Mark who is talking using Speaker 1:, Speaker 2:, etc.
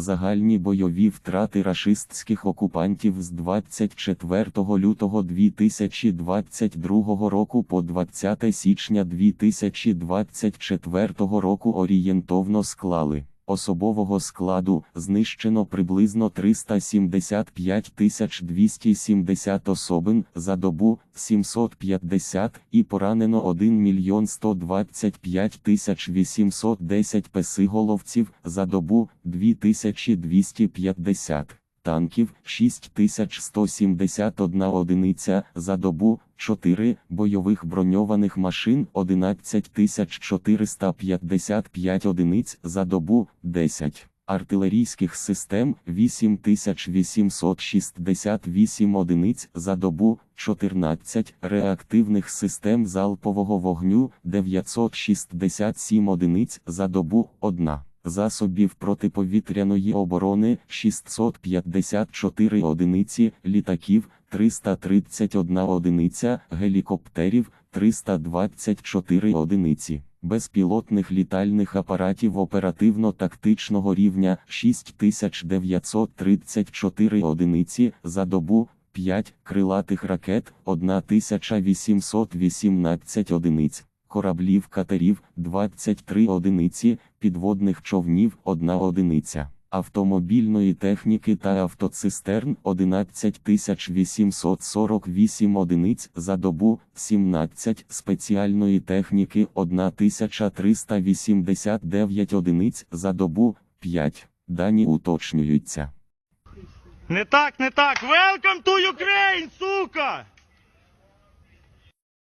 Speaker 1: Загальні бойові втрати рашистських окупантів з 24 лютого 2022 року по 20 січня 2024 року орієнтовно склали. Особового складу знищено приблизно 375 270 особин за добу 750 і поранено 1 мільйон 125 810 песиголовців за добу 2250 танків 6171 одиниця за добу, 4 бойових броньованих машин 11455 одиниць за добу, 10 артилерійських систем 8868 одиниць за добу, 14 реактивних систем залпового вогню 967 одиниць за добу, 1 засобів протиповітряної оборони 654 одиниці, літаків 331 одиниця, гелікоптерів 324 одиниці, безпілотних літальних апаратів оперативно-тактичного рівня 6934 одиниці за добу. 5 крилатих ракет 1818 одиниць, кораблів катерів 23 одиниці, підводних човнів 1 одиниця, автомобільної техніки та автоцистерн 11848 одиниць за добу, 17 спеціальної техніки 1389 одиниць за добу, 5. Дані уточнюються.
Speaker 2: Не так, не так. Welcome to Ukraine, сука!